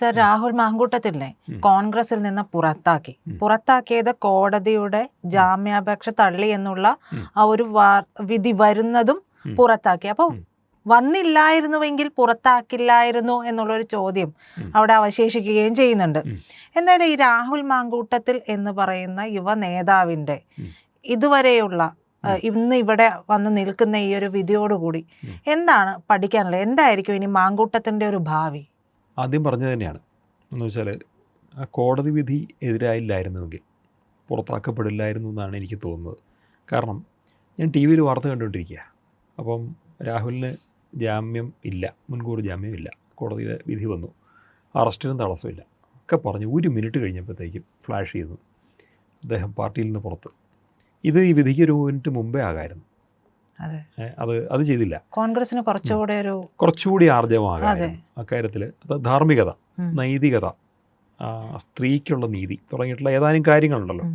Sir Rahul മാങ്കൂട്ടത്തിലെ ഉം. കോൺഗ്രസിൽ നിന്ന് പുറത്താക്കി. പുറത്താക്കിയത് കോടതിയുടെ ജാമ്യാപേക്ഷ തള്ളി എന്നുള്ള ആ ഒരു വിധി വരുന്നതും പുറത്താക്കി. അപ്പൊ വന്നില്ലായിരുന്നുവെങ്കിൽ പുറത്താക്കില്ലായിരുന്നു എന്നുള്ളൊരു ചോദ്യം. അവിടെ അവശേഷിക്കുകയും ചെയ്യുന്നുണ്ട്. എന്നാലും ഈ രാഹുൽ മാങ്കൂട്ടത്തിൽ എന്ന് പറയുന്ന യുവ നേതാവിന്റെ ഇതുവരെയുള്ള ഇന്ന് ഇവിടെ വന്ന് നിൽക്കുന്ന ഈ ഒരു വിധിയോടുകൂടി. എന്താണ് പഠിക്കാനുള്ളത്? എന്തായിരിക്കും ഇനി മാങ്കൂട്ടത്തിന്റെ ഒരു ഭാവി? ആദ്യം പറഞ്ഞത് തന്നെയാണ്. എന്ന് വെച്ചാൽ ആ കോടതി വിധി എതിരായില്ലായിരുന്നുവെങ്കിൽ പുറത്താക്കപ്പെടില്ലായിരുന്നു എന്നാണ് എനിക്ക് തോന്നുന്നത്. കാരണം ഞാൻ ടി വിയിൽ വാർത്ത കണ്ടുകൊണ്ടിരിക്കുക അപ്പം രാഹുലിന് ജാമ്യം ഇല്ല മുൻകൂർ ജാമ്യം ഇല്ല. കോടതിയുടെ വിധി വന്നു. അറസ്റ്റിനും തടസ്സമില്ല ഒക്കെ പറഞ്ഞ്. ഒരു മിനിറ്റ് കഴിഞ്ഞപ്പോഴത്തേക്കും ഫ്ലാഷ് ചെയ്യുന്നു അദ്ദേഹം പാർട്ടിയിൽ നിന്ന് പുറത്ത്. ഇത് ഈ വിധിക്ക് ഒരു മിനിറ്റ് മുമ്പേ ആകായിരുന്നു. അതെ. അത് ചെയ്തില്ല. കോൺഗ്രസിന് കുറച്ചുകൂടെ ഒരു കുറച്ചുകൂടി ആർജവമാകാം അക്കാര്യത്തിൽ അത് ധാർമ്മികത. നൈതികത സ്ത്രീക്കുള്ള നീതി തുടങ്ങിയിട്ടുള്ള ഏതാനും കാര്യങ്ങളുണ്ടല്ലോ.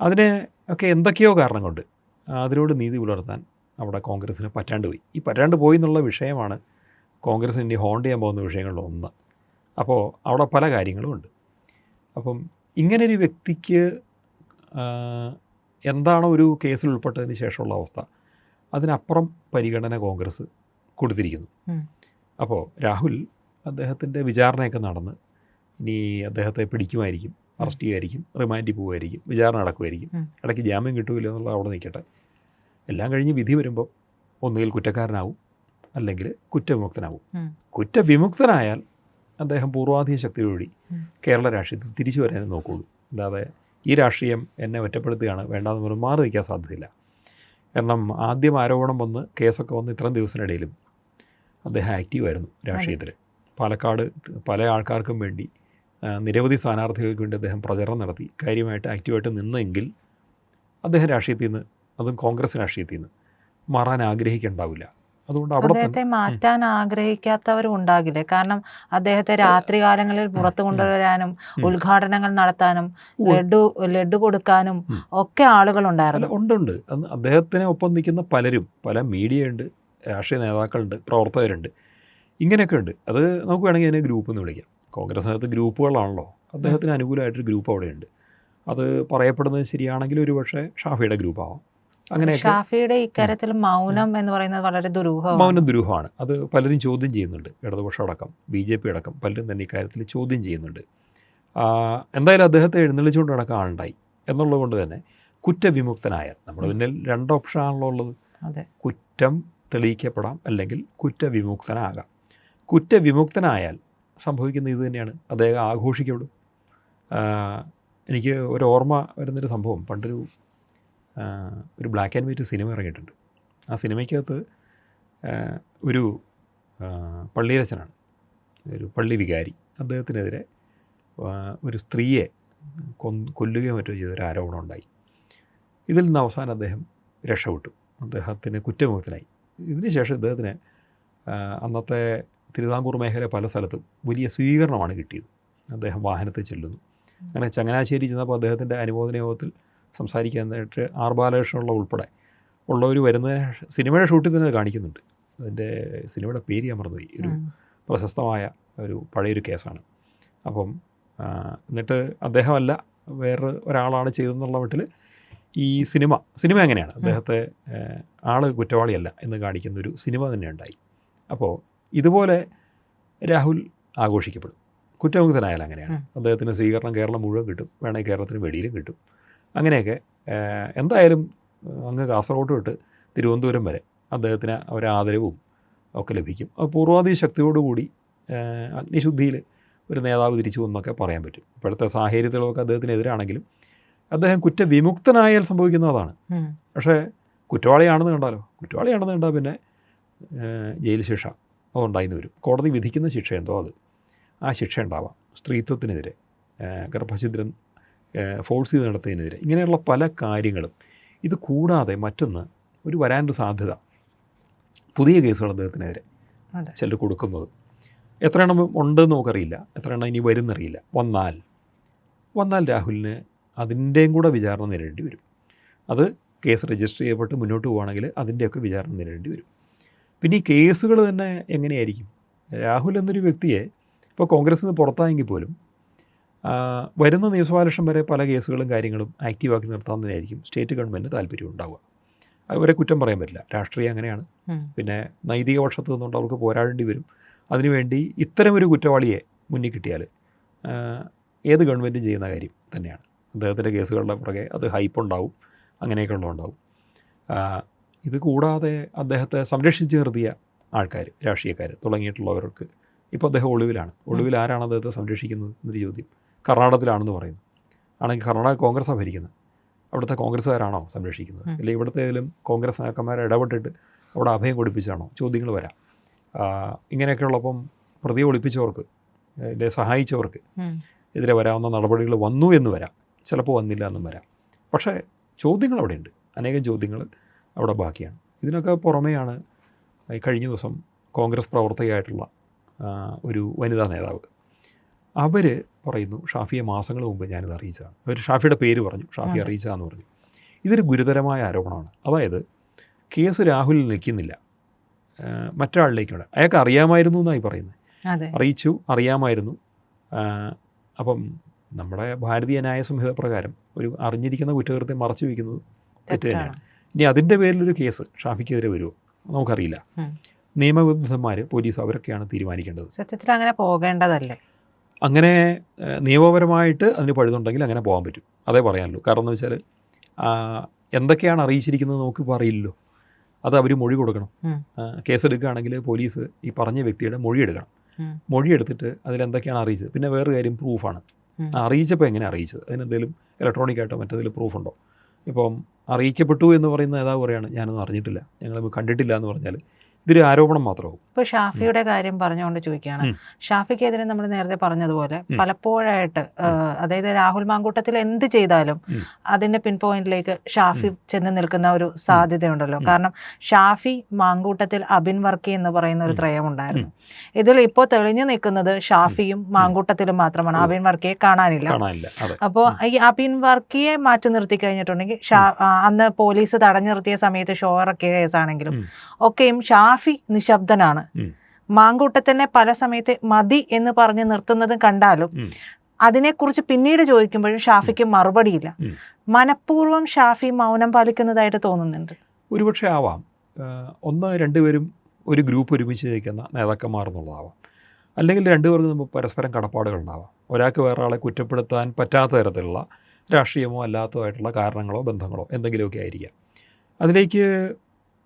അതിന് ഒക്കെ എന്തൊക്കെയോ കാരണം കൊണ്ട് അതിനോട് നീതി പുലർത്താൻ അവിടെ കോൺഗ്രസ്സിന് പറ്റാണ്ട് പോയി. ഈ പറ്റാണ്ട് പോയി എന്നുള്ള വിഷയമാണ് കോൺഗ്രസ് ഇനി ഹോണ്ട് ചെയ്യാൻ പോകുന്ന വിഷയങ്ങളിൽ ഒന്ന്. അപ്പോൾ അവിടെ പല കാര്യങ്ങളും ഉണ്ട്. അപ്പം ഇങ്ങനെ ഒരു വ്യക്തിക്ക് എന്താണോ ഒരു കേസിൽ ഉൾപ്പെട്ടതിന് ശേഷമുള്ള അവസ്ഥ. അതിനപ്പുറം പരിഗണന കോൺഗ്രസ് കൊടുത്തിരിക്കുന്നു. അപ്പോൾ രാഹുൽ അദ്ദേഹത്തിന്റെ വിചാരണയൊക്കെ നടന്ന് ഇനി അദ്ദേഹത്തെ പിടിക്കുമായിരിക്കും അറസ്റ്റ് ചെയ്യുമായിരിക്കും റിമാൻഡിൽ പോകുമായിരിക്കും വിചാരണ നടക്കുമായിരിക്കും. ഇടയ്ക്ക് ജാമ്യം കിട്ടുമല്ലോ എന്നുള്ളത് അവിടെ നിൽക്കട്ടെ. എല്ലാം കഴിഞ്ഞ് വിധി വരുമ്പോൾ ഒന്നുകിൽ കുറ്റക്കാരനാവും അല്ലെങ്കിൽ കുറ്റവിമുക്തനാവും. കുറ്റവിമുക്തനായാൽ അദ്ദേഹം പൂർവാധീന ശക്തിയോടി. കേരള രാഷ്ട്രീയത്തിൽ തിരിച്ചു വരാനേ നോക്കുകയുള്ളൂ അല്ലാതെ ഈ രാഷ്ട്രീയം എന്നെ ഒറ്റപ്പെടുത്തുകയാണ് വേണ്ടാന്ന് പറഞ്ഞ് മാറി വയ്ക്കാൻ സാധ്യതയില്ല. കാരണം ആദ്യം ആരോപണം വന്ന് കേസൊക്കെ വന്ന് ഇത്രയും ദിവസത്തിനിടയിലും അദ്ദേഹം ആക്റ്റീവായിരുന്നു രാഷ്ട്രീയത്തിൽ പാലക്കാട് പല ആൾക്കാർക്കും വേണ്ടി നിരവധി സ്ഥാനാർത്ഥികൾക്ക് വേണ്ടി അദ്ദേഹം പ്രചരണം നടത്തി. കാര്യമായിട്ട് ആക്റ്റീവായിട്ട് നിന്നെങ്കിൽ അദ്ദേഹം രാഷ്ട്രീയത്തിൽ നിന്ന് അതും കോൺഗ്രസ് രാഷ്ട്രീയത്തിൽ നിന്ന് മാറാൻ ആഗ്രഹിക്കുന്നുണ്ടാവില്ല അതുകൊണ്ട് അദ്ദേഹത്തെ മാറ്റാൻ ആഗ്രഹിക്കാത്തവരും ഉണ്ടാകില്ലേ? കാരണം അദ്ദേഹത്തെ രാത്രികാലങ്ങളിൽ പുറത്തു കൊണ്ടുവരാനും. ഉദ്ഘാടനങ്ങൾ നടത്താനും. ലഡു ലഡു കൊടുക്കാനും ഒക്കെ ആളുകൾ ഉണ്ടായിരുന്നു ഉണ്ട് ഉണ്ട്. അദ്ദേഹത്തിന് ഒപ്പം നിൽക്കുന്ന പലരും പല മീഡിയ ഉണ്ട് രാഷ്ട്രീയ നേതാക്കളുണ്ട് പ്രവർത്തകരുണ്ട്. ഇങ്ങനെയൊക്കെ ഉണ്ട്. അത് നമുക്ക് വേണമെങ്കിൽ അതിനെ ഗ്രൂപ്പ് എന്ന് വിളിക്കാം. കോൺഗ്രസിനകത്ത് ഗ്രൂപ്പുകളാണല്ലോ. അദ്ദേഹത്തിന് അനുകൂലമായിട്ടൊരു ഗ്രൂപ്പ് അവിടെയുണ്ട്. അത് പറയപ്പെടുന്നത് ശരിയാണെങ്കിൽ ഒരു പക്ഷേ ഷാഫിയുടെ ഗ്രൂപ്പാവാം. അങ്ങനെയൊക്കെ ഷാഫിയുടെ ഇക്കാര്യത്തിൽ മൗനം എന്ന് പറയുന്നത് വളരെ ദുരൂഹമാണ്. മൗനം ദുരൂഹമാണ്. അത് പലരും ചോദ്യം ചെയ്യുന്നുണ്ട്. ഇടതുപക്ഷം അടക്കം ബി ജെ പി അടക്കം പലരും തന്നെ ഇക്കാര്യത്തിൽ ചോദ്യം ചെയ്യുന്നുണ്ട്. എന്തായാലും അദ്ദേഹത്തെ എഴുന്നള്ളിച്ചുകൊണ്ട് നടക്കാൻ ആളുണ്ടായി. എന്നുള്ളത് കൊണ്ട് തന്നെ കുറ്റവിമുക്തനായ നമ്മുടെ മുന്നിൽ രണ്ട് ഓപ്ഷനാണല്ലോ ഉള്ളത്. കുറ്റം തെളിയിക്കപ്പെടാം അല്ലെങ്കിൽ കുറ്റവിമുക്തനാകാം. കുറ്റവിമുക്തനായാൽ സംഭവിക്കുന്ന ഇത് തന്നെയാണ്. അദ്ദേഹം ആഘോഷിക്കപ്പെടും. എനിക്ക് ഒരു ഓർമ്മ വരുന്നൊരു സംഭവം. പണ്ടൊരു ഒരു ബ്ലാക്ക് ആൻഡ് വൈറ്റ് സിനിമ ഇറങ്ങിയിട്ടുണ്ട്. ആ സിനിമയ്ക്കകത്ത് ഒരു പള്ളിയരച്ചനാണ് ഒരു പള്ളി വികാരി. അദ്ദേഹത്തിനെതിരെ ഒരു സ്ത്രീയെ കൊല്ലുകയോ മറ്റോ ചെയ്തൊരു ആരോപണം ഉണ്ടായി. ഇതിൽ നിന്ന് അവസാനം അദ്ദേഹം രക്ഷപ്പെട്ടു. അദ്ദേഹത്തിന് കുറ്റമുഖത്തിനായി ഇതിനുശേഷം ഇദ്ദേഹത്തിന് അന്നത്തെ തിരുവിതാംകൂർ മേഖല പല സ്ഥലത്തും വലിയ സ്വീകരണമാണ് കിട്ടിയത്. അദ്ദേഹം വാഹനത്തിൽ ചെല്ലുന്നു. അങ്ങനെ ചങ്ങനാശ്ശേരി ചെന്നപ്പോൾ അദ്ദേഹത്തിന്റെ അനുമോദന യോഗത്തിൽ സംസാരിക്കാനായിട്ട് ആർ ബാലകൃഷ്ണനുള്ള ഉൾപ്പെടെ ഉള്ളവർ വരുന്ന സിനിമയുടെ ഷൂട്ടിൽ തന്നെ കാണിക്കുന്നുണ്ട്. അതിന്റെ സിനിമയുടെ പേര് ഞാൻ മറന്നുപോയി. ഒരു പ്രശസ്തമായ ഒരു പഴയൊരു കേസാണ്. അപ്പം എന്നിട്ട് അദ്ദേഹമല്ല വേറെ ഒരാളാണ് ചെയ്തതെന്നുള്ള മട്ടിൽ ഈ സിനിമ സിനിമ എങ്ങനെയാണ്? അദ്ദേഹത്തെ ആൾ കുറ്റവാളിയല്ല എന്ന് കാണിക്കുന്ന ഒരു സിനിമ തന്നെ ഉണ്ടായി അപ്പോൾ ഇതുപോലെ രാഹുൽ ആഘോഷിക്കപ്പെടും. കുറ്റമുക്തനായാൽ അങ്ങനെയാണ്. അദ്ദേഹത്തിന് സ്വീകരണം കേരളം മുഴുവൻ കിട്ടും. വേണമെങ്കിൽ കേരളത്തിന് വെളിയിലും കിട്ടും. അങ്ങനെയൊക്കെ എന്തായാലും അങ്ങ് കാസർഗോഡ് തൊട്ട് തിരുവനന്തപുരം വരെ അദ്ദേഹത്തിന് ഒരാദരവും ഒക്കെ ലഭിക്കും. അത് പൂർവാധി ശക്തിയോടുകൂടി അഗ്നിശുദ്ധിയിൽ ഒരു നേതാവ് തിരിച്ചു എന്നൊക്കെ പറയാൻ പറ്റും. ഇപ്പോഴത്തെ സാഹചര്യത്തിലൊക്കെ അദ്ദേഹത്തിനെതിരാണെങ്കിലും അദ്ദേഹം കുറ്റവിമുക്തനായാൽ സംഭവിക്കുന്നതാണ്. പക്ഷേ കുറ്റവാളിയാണെന്ന് കണ്ടാലോ? കുറ്റവാളിയാണെന്ന് കണ്ടാൽ പിന്നെ ജയിൽ ശിക്ഷ അതുണ്ടായിന്ന് വരും. കോടതി വിധിക്കുന്ന ശിക്ഷ എന്തോ അത്? ആ ശിക്ഷ ഉണ്ടാവാം. സ്ത്രീത്വത്തിനെതിരെ ഗർഭഛിദ്രം ഫോഴ്സ് ചെയ്ത് നടത്തുന്നതിനെതിരെ ഇങ്ങനെയുള്ള പല കാര്യങ്ങളും. ഇത് കൂടാതെ മറ്റൊന്ന് ഒരു വരാനൊരു സാധ്യത. പുതിയ കേസുകൾ അദ്ദേഹത്തിനെതിരെ. ചിലർ കൊടുക്കുന്നത്. എത്ര എണ്ണം ഉണ്ടെന്ന് നമുക്കറിയില്ല. എത്ര എണ്ണം ഇനി വരുന്നറിയില്ല വന്നാൽ. വന്നാൽ രാഹുലിന് അതിന്റെയും കൂടെ വിചാരണ നേരിടേണ്ടി വരും. അത് കേസ് രജിസ്റ്റർ ചെയ്യപ്പെട്ട് മുന്നോട്ട് പോവുകയാണെങ്കിൽ അതിന്റെയൊക്കെ വിചാരണ നേരിടേണ്ടി വരും. പിന്നെ ഈ കേസുകൾ തന്നെ എങ്ങനെയായിരിക്കും? രാഹുൽ എന്നൊരു വ്യക്തിയെ ഇപ്പോൾ കോൺഗ്രസ് നിന്ന് പുറത്തായെങ്കിൽ പോലും വരുന്ന നിയമസഭാലക്ഷം വരെ പല കേസുകളും കാര്യങ്ങളും ആക്റ്റീവാക്കി നിർത്താവുന്നതിനായിരിക്കും സ്റ്റേറ്റ് ഗവൺമെന്റ് താല്പര്യം ഉണ്ടാവുക. അവരെ കുറ്റം പറയാൻ പറ്റില്ല. രാഷ്ട്രീയം അങ്ങനെയാണ്. പിന്നെ നൈതിക പക്ഷത്ത് നിന്നുകൊണ്ട് അവർക്ക് പോരാടേണ്ടി വരും. അതിനുവേണ്ടി ഇത്തരമൊരു കുറ്റവാളിയെ മുന്നിൽ കിട്ടിയാൽ ഏത് ഗവൺമെന്റും ചെയ്യുന്ന കാര്യം തന്നെയാണ്. അദ്ദേഹത്തിന്റെ കേസുകളുടെ പുറകെ അത് ഹൈപ്പ് ഉണ്ടാവും അങ്ങനെയൊക്കെ ഉള്ളതുണ്ടാവും ആ, ഇത് കൂടാതെ അദ്ദേഹത്തെ സംരക്ഷിച്ച് നിർത്തിയ ആൾക്കാർ രാഷ്ട്രീയക്കാർ തുടങ്ങിയിട്ടുള്ളവർക്ക് ഇപ്പോൾ അദ്ദേഹം ഒളിവിലാണ്. ഒളിവിൽ ആരാണ് അദ്ദേഹത്തെ സംരക്ഷിക്കുന്നത് എന്നൊരു ചോദ്യം. കർണാടകത്തിലാണെന്ന് പറയുന്നു. ആണെങ്കിൽ കർണാടക കോൺഗ്രസ്സാണ് ഭരിക്കുന്നത്. അവിടുത്തെ കോൺഗ്രസ്സുകാരാണോ സംരക്ഷിക്കുന്നത്. അല്ലെങ്കിൽ ഇവിടുത്തെ ഏതെങ്കിലും കോൺഗ്രസ് നേതാക്കന്മാരെ ഇടപെട്ടിട്ട് അവിടെ അഭയം കൊടുപ്പിച്ചാണോ ചോദ്യങ്ങൾ വരാം? ഇങ്ങനെയൊക്കെ ഉള്ളപ്പം പ്രതിയെ ഒളിപ്പിച്ചവർക്ക് ഇതിനെ സഹായിച്ചവർക്ക്. എതിരെ വരാവുന്ന നടപടികൾ വന്നു എന്ന് വരാം. ചിലപ്പോൾ വന്നില്ല എന്നും വരാം. പക്ഷേ ചോദ്യങ്ങൾ അവിടെയുണ്ട്. അനേകം ചോദ്യങ്ങൾ അവിടെ ബാക്കിയാണ്. ഇതിനൊക്കെ പുറമെയാണ് ഈ കഴിഞ്ഞ ദിവസം കോൺഗ്രസ് പ്രവർത്തകയായിട്ടുള്ള ഒരു വനിതാ നേതാവ്. അവർ പറയുന്നു ഷാഫിയെ മാസങ്ങൾ മുമ്പ് ഞാനിത് അറിയിച്ചതാണ്. അവർ ഷാഫിയുടെ പേര് പറഞ്ഞു ഷാഫി. അറിയിച്ചതാന്ന് പറഞ്ഞു. ഇതൊരു ഗുരുതരമായ ആരോപണമാണ്. അതായത് കേസ് രാഹുലിൽ നിൽക്കുന്നില്ല. മറ്റൊരാളിലേക്കാണ് അയാൾക്ക് അറിയാമായിരുന്നു എന്നായി പറയുന്നത്. അറിയിച്ചു അറിയാമായിരുന്നു. അപ്പം നമ്മുടെ ഭാരതീയ ന്യായ സംഹിത പ്രകാരം ഒരു അറിഞ്ഞിരിക്കുന്ന കുറ്റകൃത്യം മറച്ചു വയ്ക്കുന്നത് തെറ്റ് തന്നെയാണ്. ഇനി അതിന്റെ പേരിലൊരു കേസ് ഷാഫിക്കെതിരെ വരുമോ നമുക്കറിയില്ല. നിയമവിദഗ്ധന്മാർ പോലീസ് അവരൊക്കെയാണ് തീരുമാനിക്കേണ്ടത്. സത്യത്തിൽ അങ്ങനെ പോകേണ്ടതല്ലേ? അങ്ങനെ നിയമപരമായിട്ട് അതിന് പഴുതുണ്ടെങ്കിൽ അങ്ങനെ പോകാൻ പറ്റും. അതേ പറയാനുള്ളൂ. കാരണം എന്ന് വെച്ചാൽ എന്തൊക്കെയാണ് അറിയിച്ചിരിക്കുന്നത് നമുക്കിപ്പോൾ അറിയില്ലല്ലോ. അത് അവർ മൊഴി കൊടുക്കണം. കേസെടുക്കുകയാണെങ്കിൽ പോലീസ് ഈ പറഞ്ഞ വ്യക്തിയുടെ മൊഴി എടുക്കണം. മൊഴി എടുത്തിട്ട് അതിലെന്തൊക്കെയാണ് അറിയിച്ചത്? പിന്നെ വേറൊരു കാര്യം പ്രൂഫാണ്. അറിയിച്ചപ്പോൾ എങ്ങനെ അറിയിച്ചത്? അതിനെന്തെങ്കിലും ഇലക്ട്രോണിക് ആയിട്ടോ മറ്റേതെങ്കിലും പ്രൂഫുണ്ടോ? ഇപ്പം അറിയിക്കപ്പെട്ടു എന്ന് പറയുന്ന നേതാവ് പറയാണ് ഞാനൊന്നും അറിഞ്ഞിട്ടില്ല. ഞങ്ങൾ കണ്ടിട്ടില്ല എന്ന് പറഞ്ഞാൽ ഇതൊരു ആരോപണം മാത്രമാവും. ഇപ്പൊ ഷാഫിയുടെ കാര്യം പറഞ്ഞുകൊണ്ട് ചോദിക്കുകയാണ്. ഷാഫിക്കെതിരെ നമ്മൾ നേരത്തെ പറഞ്ഞതുപോലെ. പലപ്പോഴായിട്ട് അതായത് രാഹുൽ മാങ്കൂട്ടത്തിൽ എന്ത് ചെയ്താലും. അതിന്റെ പിൻ പോയിന്റിലേക്ക് ഷാഫി ചെന്ന് നിൽക്കുന്ന ഒരു സാധ്യതയുണ്ടല്ലോ. കാരണം ഷാഫി മാങ്കൂട്ടത്തിൽ അബിൻ വർക്കി എന്ന് പറയുന്ന ഒരു ത്രയം ഉണ്ടായിരുന്നു ഇതിൽ ഇപ്പോൾ തെളിഞ്ഞു നിൽക്കുന്നത് ഷാഫിയും മാങ്കൂട്ടത്തിലും മാത്രമാണ്. അബിൻ വർക്കിയെ കാണാനില്ല. അപ്പോൾ ഈ അബിൻ വർക്കിയെ മാറ്റി നിർത്തി കഴിഞ്ഞിട്ടുണ്ടെങ്കിൽ അന്ന് പോലീസ് തടഞ്ഞു നിർത്തിയ സമയത്ത് ഷോറൊക്കെ കേസാണെങ്കിലും. ഒക്കെയും ഷാഫി നിശബ്ദനാണ്. ഉം. മാങ്കൂട്ടത്തിനെ പല സമയത്ത് മതി എന്ന് പറഞ്ഞ് നിർത്തുന്നതും കണ്ടാലും അതിനെക്കുറിച്ച് പിന്നീട് ചോദിക്കുമ്പോഴും ഷാഫിക്ക് മറുപടിയില്ല. മനഃപൂർവം ഷാഫി മൗനം പാലിക്കുന്നതായിട്ട് തോന്നുന്നുണ്ട്. ഒരുപക്ഷെ ആവാം. ഒന്ന് രണ്ടുപേരും ഒരു ഗ്രൂപ്പ് ഒരുമിച്ച് നിൽക്കുന്ന നേതാക്കന്മാർ എന്നുള്ളതാവാം. അല്ലെങ്കിൽ രണ്ടുപേർക്കും നമുക്ക് പരസ്പരം കടപ്പാടുകളുണ്ടാവാം ഒരാൾക്ക് വേറെ ആളെ കുറ്റപ്പെടുത്താൻ പറ്റാത്ത തരത്തിലുള്ള രാഷ്ട്രീയമോ അല്ലാത്തതായിട്ടുള്ള കാരണങ്ങളോ ബന്ധങ്ങളോ എന്തെങ്കിലുമൊക്കെ ആയിരിക്കാം. അതിലേക്ക്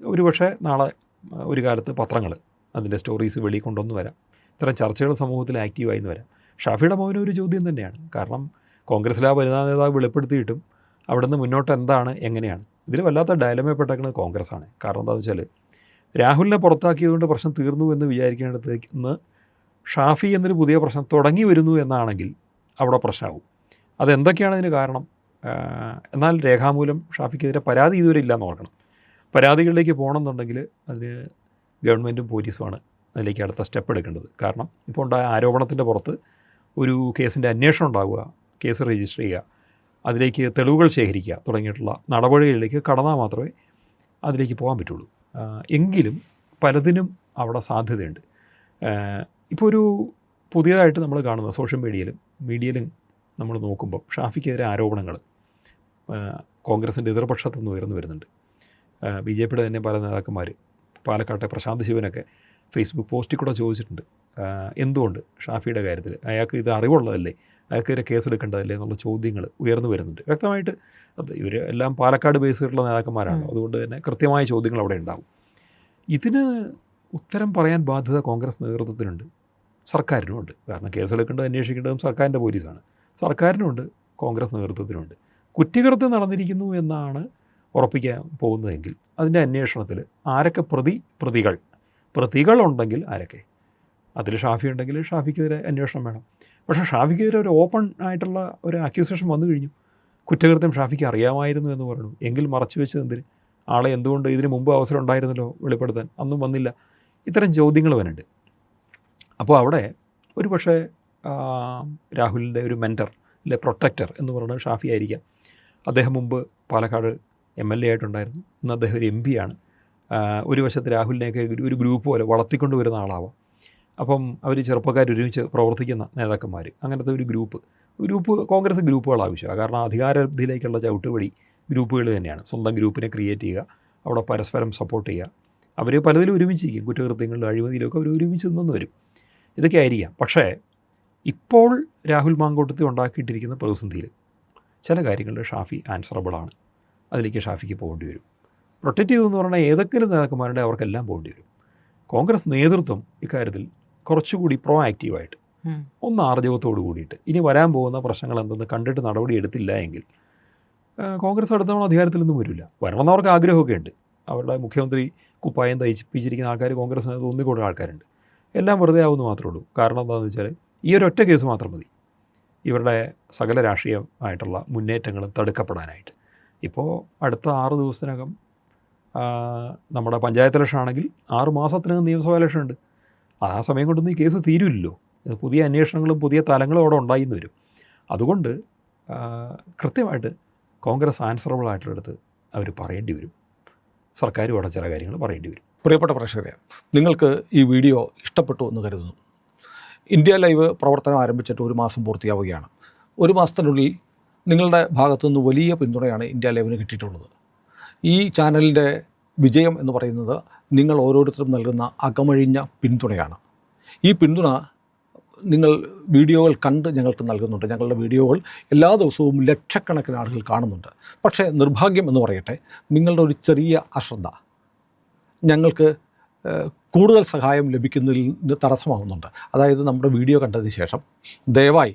ഒരുപക്ഷെ നാളെ ഒരു കാലത്ത് പത്രങ്ങൾ അതിന്റെ സ്റ്റോറീസ് വെളി കൊണ്ടുവന്ന് വരാം. ഇത്തരം ചർച്ചകൾ സമൂഹത്തിൽ ആക്റ്റീവായി എന്ന് വരാം. ഷാഫിയുടെ മൗനം ഒരു ചോദ്യം തന്നെയാണ്. കാരണം കോൺഗ്രസ്സിലെ ആ വനിതാ നേതാവ് വെളിപ്പെടുത്തിയിട്ടും അവിടെ നിന്ന് മുന്നോട്ട് എന്താണ് എങ്ങനെയാണ്? ഇതിൽ വല്ലാത്ത ഡയലമയപ്പെട്ടേക്കുന്നത് കോൺഗ്രസ്സാണ് കാരണം എന്താണെന്ന് വെച്ചാൽ രാഹുലിനെ പുറത്താക്കിയതുകൊണ്ട് പ്രശ്നം തീർന്നു എന്ന് വിചാരിക്കേണ്ടത്തേക്ക് ഇന്ന് ഷാഫി എന്നൊരു പുതിയ പ്രശ്നം തുടങ്ങി വരുന്നു എന്നാണെങ്കിൽ അവിടെ പ്രശ്നമാവും. അതെന്തൊക്കെയാണ് അതിന് കാരണം? എന്നാൽ രേഖാമൂലം ഷാഫിക്കെതിരെ പരാതി ഇതുവരെ ഇല്ലയെന്ന് ഓർക്കണം. പരാതികളിലേക്ക് പോകണമെന്നുണ്ടെങ്കിൽ അതിന് ഗവൺമെന്റും പോലീസുമാണ് അതിലേക്ക് അടുത്ത സ്റ്റെപ്പ് എടുക്കേണ്ടത്. കാരണം ഇപ്പോൾ ഉണ്ടായ ആരോപണത്തിന്റെ പുറത്ത് ഒരു കേസിന്റെ അന്വേഷണം ഉണ്ടാവുക കേസ് രജിസ്റ്റർ ചെയ്യുക അതിലേക്ക് തെളിവുകൾ ശേഖരിക്കുക തുടങ്ങിയിട്ടുള്ള നടപടികളിലേക്ക് കടന്നാൽ മാത്രമേ അതിലേക്ക് പോകാൻ പറ്റുള്ളൂ. എങ്കിലും പലതിനും അവിടെ സാധ്യതയുണ്ട്. ഇപ്പോൾ ഒരു പുതിയതായിട്ട് നമ്മൾ കാണുന്ന സോഷ്യൽ മീഡിയയിലും മീഡിയയിലും നമ്മൾ നോക്കുമ്പോൾ ഷാഫിക്കെതിരെ ആരോപണങ്ങൾ കോൺഗ്രസിന്റെ എതിർപക്ഷത്തു നിന്ന് ഉയർന്നു വരുന്നുണ്ട്. ബി ജെ പിയുടെ തന്നെ പല നേതാക്കന്മാർ പാലക്കാട്ടെ പ്രശാന്ത് ശിവനൊക്കെ ഫേസ്ബുക്ക് പോസ്റ്റിൽ കൂടെ ചോദിച്ചിട്ടുണ്ട്. എന്തുകൊണ്ട് ഷാഫിയുടെ കാര്യത്തിൽ അയാൾക്ക് ഇത് അറിവുള്ളതല്ലേ? അയാൾക്കെതിരെ കേസെടുക്കേണ്ടതല്ലേ എന്നുള്ള ചോദ്യങ്ങൾ ഉയർന്നു വരുന്നുണ്ട്. വ്യക്തമായിട്ട് അത് ഇവർ എല്ലാം പാലക്കാട് ബേസ് ചെയ്തിട്ടുള്ള നേതാക്കന്മാരാണ്. അതുകൊണ്ട് തന്നെ കൃത്യമായ ചോദ്യങ്ങൾ അവിടെ ഉണ്ടാവും. ഇതിന് ഉത്തരം പറയാൻ ബാധ്യത കോൺഗ്രസ് നേതൃത്വത്തിനുണ്ട്. സർക്കാരിനും ഉണ്ട് കാരണം കേസെടുക്കേണ്ടത് അന്വേഷിക്കേണ്ടതും സർക്കാരിന്റെ പോലീസാണ്. സർക്കാരിനുമുണ്ട് കോൺഗ്രസ് നേതൃത്വത്തിനുണ്ട് കുറ്റകൃത്യം നടന്നിരിക്കുന്നു എന്നാണ് ഉറപ്പിക്കാൻ പോകുന്നതെങ്കിൽ അതിന്റെ അന്വേഷണത്തിൽ ആരൊക്കെ പ്രതി പ്രതികൾ? പ്രതികളുണ്ടെങ്കിൽ ആരൊക്കെ? അതിൽ ഷാഫി ഉണ്ടെങ്കിൽ ഷാഫിക്കെതിരെ അന്വേഷണം വേണം. പക്ഷേ ഷാഫിക്കെതിരെ ഒരു ഓപ്പൺ ആയിട്ടുള്ള ഒരു അക്യൂസേഷൻ വന്നു കഴിഞ്ഞു. കുറ്റകൃത്യം ഷാഫിക്ക് അറിയാമായിരുന്നു എന്ന് പറഞ്ഞു എങ്കിൽ മറച്ചു വെച്ചത് എന്തിന്? ആളെ എന്തുകൊണ്ട് ഇതിന് മുമ്പ് അവസരം ഉണ്ടായിരുന്നല്ലോ വെളിപ്പെടുത്താൻ? അന്നും വന്നില്ല. ഇത്തരം ചോദ്യങ്ങൾ വരുന്നുണ്ട് അപ്പോൾ അവിടെ ഒരു പക്ഷേ രാഹുലിന്റെ ഒരു മെന്റർ അല്ലെ പ്രൊട്ടക്ടർ എന്ന് പറയുന്നത് ഷാഫി ആയിരിക്കാം. അദ്ദേഹം മുമ്പ് പാലക്കാട് എം എൽ എ ആയിട്ടുണ്ടായിരുന്നു. ഇന്ന് അദ്ദേഹം ഒരു എം പി ആണ്. ആ, ഒരു വശത്ത് രാഹുലിനെയൊക്കെ ഒരു- ഒരു ഗ്രൂപ്പ് പോലെ വളർത്തിക്കൊണ്ട് വരുന്ന ആളാവാം. അപ്പം അവർ ചെറുപ്പക്കാർ ഒരുമിച്ച് പ്രവർത്തിക്കുന്ന നേതാക്കന്മാർ അങ്ങനത്തെ ഒരു ഗ്രൂപ്പ്. ഗ്രൂപ്പ് കോൺഗ്രസ് ഗ്രൂപ്പുകൾ ആവശ്യമാണ്. കാരണം അധികാരത്തിലേക്കുള്ള ചവിട്ടുവഴി ഗ്രൂപ്പുകൾ തന്നെയാണ്. സ്വന്തം ഗ്രൂപ്പിനെ ക്രിയേറ്റ് ചെയ്യുക അവിടെ പരസ്പരം സപ്പോർട്ട് ചെയ്യുക. അവർ പലതിലും ഒരുമിച്ചിരിക്കും. കുറ്റകൃത്യങ്ങളിലും അഴിമതിയിലൊക്കെ അവർ ഒരുമിച്ച് നിന്നു വരും. ഇതൊക്കെ ആയിരിക്കാം. പക്ഷേ ഇപ്പോൾ രാഹുൽ മാങ്കോട്ടത്തിൽ ഉണ്ടാക്കിയിട്ടിരിക്കുന്ന പ്രതിസന്ധിയിൽ ചില കാര്യങ്ങളിൽ ഷാഫി ആൻസറബിളാണ് അതിലേക്ക് ഷാഫിക്ക് പോകേണ്ടി വരും. പ്രൊട്ടക്റ്റീവ് എന്ന് പറഞ്ഞാൽ ഏതൊക്കെ നേതാക്കന്മാരുടെ അവർക്കെല്ലാം പോകേണ്ടി വരും. കോൺഗ്രസ് നേതൃത്വം ഇക്കാര്യത്തിൽ കുറച്ചുകൂടി പ്രോ ആക്റ്റീവായിട്ട്. ഒന്ന് ആർജവത്തോട് കൂടിയിട്ട് ഇനി വരാൻ പോകുന്ന പ്രശ്നങ്ങൾ എന്തെന്ന് കണ്ടിട്ട് നടപടി എടുത്തില്ല എങ്കിൽ കോൺഗ്രസ് അടുത്ത തവണ അധികാരത്തിലൊന്നും വരില്ല. വരണമെന്ന് അവർക്ക് ആഗ്രഹമൊക്കെ ഉണ്ട്. അവരുടെ മുഖ്യമന്ത്രി കുപ്പായം തയ്ച്ചിപ്പിച്ചിരിക്കുന്ന ആൾക്കാർ കോൺഗ്രസിന് തോന്നിക്കൂടുന്ന ആൾക്കാരുണ്ട്. എല്ലാം വെറുതെ ആവുമെന്ന് മാത്രമേ ഉള്ളൂ. കാരണം എന്താണെന്ന് വെച്ചാൽ ഈ ഒരു ഒറ്റ കേസ് മാത്രം മതി. ഇവരുടെ സകല രാഷ്ട്രീയമായിട്ടുള്ള മുന്നേറ്റങ്ങളും തടുക്കപ്പെടാനായിട്ട്. ഇപ്പോൾ അടുത്ത ആറ് ദിവസത്തിനകം നമ്മുടെ പഞ്ചായത്ത് ഇലക്ഷൻ ആണെങ്കിൽ ആറ് മാസത്തിനകം നിയമസഭാ ഇലക്ഷൻ ഉണ്ട്. ആ സമയം കൊണ്ടൊന്നും ഈ കേസ് തീരുമില്ലല്ലോ പുതിയ അന്വേഷണങ്ങളും പുതിയ തലങ്ങളും അവിടെ ഉണ്ടായിന്ന് വരും. അതുകൊണ്ട് കൃത്യമായിട്ട് കോൺഗ്രസ് ആൻസറബിൾ ആയിട്ടുള്ളടുത്ത് അവർ പറയേണ്ടി വരും. സർക്കാരും അവിടെ ചില കാര്യങ്ങൾ പറയേണ്ടി വരും. പ്രിയപ്പെട്ട പ്രേക്ഷകരെ നിങ്ങൾക്ക് ഈ വീഡിയോ ഇഷ്ടപ്പെട്ടു എന്ന് കരുതുന്നു. ഇന്ത്യ ലൈവ് പ്രവർത്തനം ആരംഭിച്ചിട്ട് ഒരു മാസം പൂർത്തിയാവുകയാണ്. ഒരു മാസത്തിനുള്ളിൽ നിങ്ങളുടെ ഭാഗത്തു നിന്ന് വലിയ പിന്തുണയാണ് ഇന്ത്യ ലൈവിന് കിട്ടിയിട്ടുള്ളത്. ഈ ചാനലിന്റെ വിജയം എന്ന് പറയുന്നത് നിങ്ങൾ ഓരോരുത്തരും നൽകുന്ന അകമഴിഞ്ഞ പിന്തുണയാണ്. ഈ പിന്തുണ നിങ്ങൾ വീഡിയോകൾ കണ്ട് ഞങ്ങൾക്ക് നൽകുന്നുണ്ട്. ഞങ്ങളുടെ വീഡിയോകൾ എല്ലാ ദിവസവും ലക്ഷക്കണക്കിന് ആളുകൾ കാണുന്നുണ്ട്. പക്ഷേ നിർഭാഗ്യം എന്ന് പറയട്ടെ നിങ്ങളുടെ ഒരു ചെറിയ അശ്രദ്ധ ഞങ്ങൾക്ക് കൂടുതൽ സഹായം ലഭിക്കുന്നതിൽ തടസ്സമാകുന്നുണ്ട് അതായത് നമ്മുടെ വീഡിയോ കണ്ടതിന് ശേഷം ദയവായി